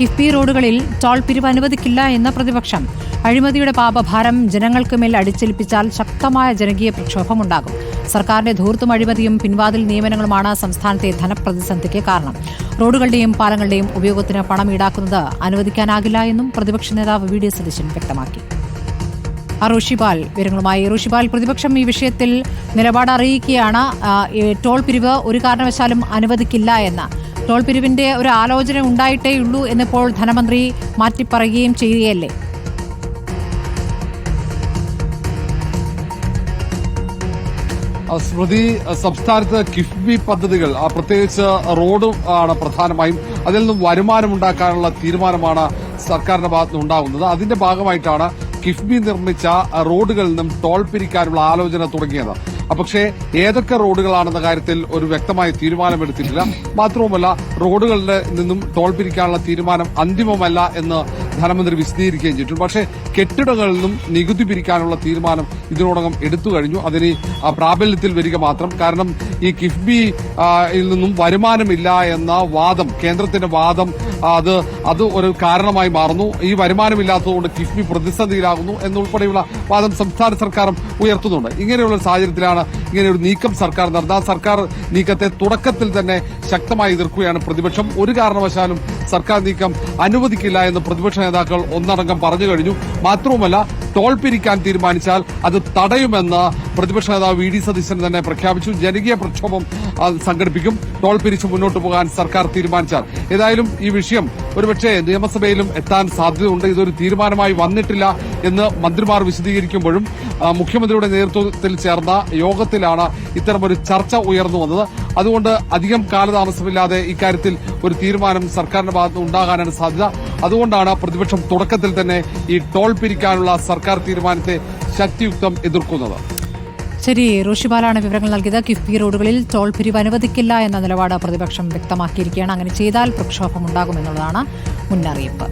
കിഫ്ബി റോഡുകളിൽ ടോൾ പിരിവ് അനുവദിക്കില്ല എന്ന പ്രതിപക്ഷം. അഴിമതിയുടെ പാപഭാരം ജനങ്ങൾക്ക് മേൽ അടിച്ചേൽപ്പിച്ചാൽ ശക്തമായ ജനകീയ പ്രക്ഷോഭമുണ്ടാകും. സർക്കാരിന്റെ ധൂർത്തും അഴിമതിയും പിൻവാതിൽ നിയമനങ്ങളുമാണ് സംസ്ഥാനത്തെ ധനപ്രതിസന്ധിക്ക് കാരണം. റോഡുകളുടെയും പാലങ്ങളുടെയും ഉപയോഗത്തിന് പണം ഈടാക്കുന്നത് അനുവദിക്കാനാകില്ല എന്നും പ്രതിപക്ഷ നേതാവ് വി ഡി സതീശൻ വ്യക്തമാക്കി. ആ ഋഷിപാൽ വിവരങ്ങളുമായി. ഋഷിപാൽ പ്രതിപക്ഷം ഈ വിഷയത്തിൽ നിലപാട് അറിയിക്കുകയാണ്. ടോൾ പിരിവ് ഒരു കാരണവശാലും അനുവദിക്കില്ല എന്ന് ടോൾ പിരിവിന്റെ ഒരു ആലോചന ഉണ്ടായിട്ടേ ഉള്ളൂ എന്നിപ്പോൾ ധനമന്ത്രി മാറ്റിപ്പറയുകയും ചെയ്യുകയല്ലേ? സ്മൃതി സംസ്ഥാനത്ത് കിഫ്ബി പദ്ധതികൾ പ്രത്യേകിച്ച് റോഡ് ആണ് പ്രധാനമായും അതിൽ നിന്നും വരുമാനം ഉണ്ടാക്കാനുള്ള തീരുമാനമാണ് സർക്കാരിന്റെ ഭാഗത്ത് നിന്ന് ഉണ്ടാകുന്നത്. അതിന്റെ ഭാഗമായിട്ടാണ് കിഫ്ബി നിർമ്മിച്ച റോഡുകളിൽ നിന്നും ടോൾ പിരിക്കാനുള്ള ആലോചന തുടങ്ങിയത്. പക്ഷേ ഏതൊക്കെ റോഡുകളാണെന്ന കാര്യത്തിൽ ഒരു വ്യക്തമായ തീരുമാനമെടുത്തിട്ടില്ല. മാത്രവുമല്ല റോഡുകളിൽ നിന്നും ടോൾ പിരിക്കാനുള്ള തീരുമാനം അന്തിമമല്ല എന്ന് ധനമന്ത്രി വിശദീകരിക്കുകയും ചെയ്തിട്ടുണ്ട് പക്ഷേ കെട്ടിടങ്ങളിൽ നിന്നും നികുതി പിരിക്കാനുള്ള തീരുമാനം ഇതിനോടകം എടുത്തു കഴിഞ്ഞു. അതിന് പ്രാബല്യത്തിൽ വരിക മാത്രം. കാരണം ഈ കിഫ്ബിയിൽ നിന്നും വരുമാനമില്ല എന്ന വാദം കേന്ദ്രത്തിന്റെ വാദം അത് അത് ഒരു കാരണമായി മാറുന്നു. ഈ വരുമാനമില്ലാത്തതുകൊണ്ട് കിഫ്ബി പ്രതിസന്ധിയിലാകുന്നു എന്നുൾപ്പെടെയുള്ള വാദം സംസ്ഥാന സർക്കാരും ഉയർത്തുന്നുണ്ട്. ഇങ്ങനെയുള്ള ഒരു ഇങ്ങനെ ഒരു നീക്കം സർക്കാർ നടന്നത്. ആ സർക്കാർ നീക്കത്തെ തുടക്കത്തിൽ തന്നെ ശക്തമായി എതിർക്കുകയാണ് പ്രതിപക്ഷം. ഒരു കാരണവശാലും സർക്കാർ നീക്കം അനുവദിക്കില്ല എന്ന് പ്രതിപക്ഷ നേതാക്കൾ ഒന്നടങ്കം പറഞ്ഞു കഴിഞ്ഞു. മാത്രവുമല്ല ടോൾ പിരിക്കാൻ തീരുമാനിച്ചാൽ അത് തടയുമെന്ന് പ്രതിപക്ഷ നേതാവ് വി ഡി സതീശൻ തന്നെ പ്രഖ്യാപിച്ചു. ജനകീയ പ്രക്ഷോഭം സംഘടിപ്പിക്കും. ടോൾ പിരിച്ചു മുന്നോട്ട് പോകാൻ സർക്കാർ തീരുമാനിച്ചാൽ. ഏതായാലും ഈ വിഷയം ഒരുപക്ഷെ നിയമസഭയിലും എത്താൻ സാധ്യതയുണ്ട്. ഇതൊരു തീരുമാനമായി വന്നിട്ടില്ല എന്ന് മന്ത്രിമാർ വിശദീകരിക്കുമ്പോഴും മുഖ്യമന്ത്രിയുടെ നേതൃത്വത്തിൽ ചേർന്ന യോഗത്തിലാണ് ഇത്തരമൊരു ചർച്ച ഉയർന്നു വന്നത്. അതുകൊണ്ട് അധികം കാലതാമസമില്ലാതെ ഇക്കാര്യത്തിൽ ഒരു തീരുമാനം സർക്കാരിന്റെ ഭാഗത്ത് ഉണ്ടാകാനാണ് സാധ്യത. അതുകൊണ്ടാണ് പ്രതിപക്ഷം തുടക്കത്തിൽ തന്നെ ഈ ടോൾ പിരിക്കാനുള്ള സർക്കാർ തീരുമാനത്തെ ശക്തിയുക്തം എതിർക്കുന്നത്. ശരി റോഷിബാലാണ് വിവരങ്ങൾ നൽകിയത്. കിഫ്ബി റോഡുകളിൽ ടോൾ പിരിവ് അനുവദിക്കില്ല എന്ന നിലപാട് പ്രതിപക്ഷം വ്യക്തമാക്കിയിരിക്കുകയാണ്. അങ്ങനെ ചെയ്താൽ പ്രക്ഷോഭമുണ്ടാകുമെന്നുള്ളതാണ് മുന്നറിയിപ്പ്.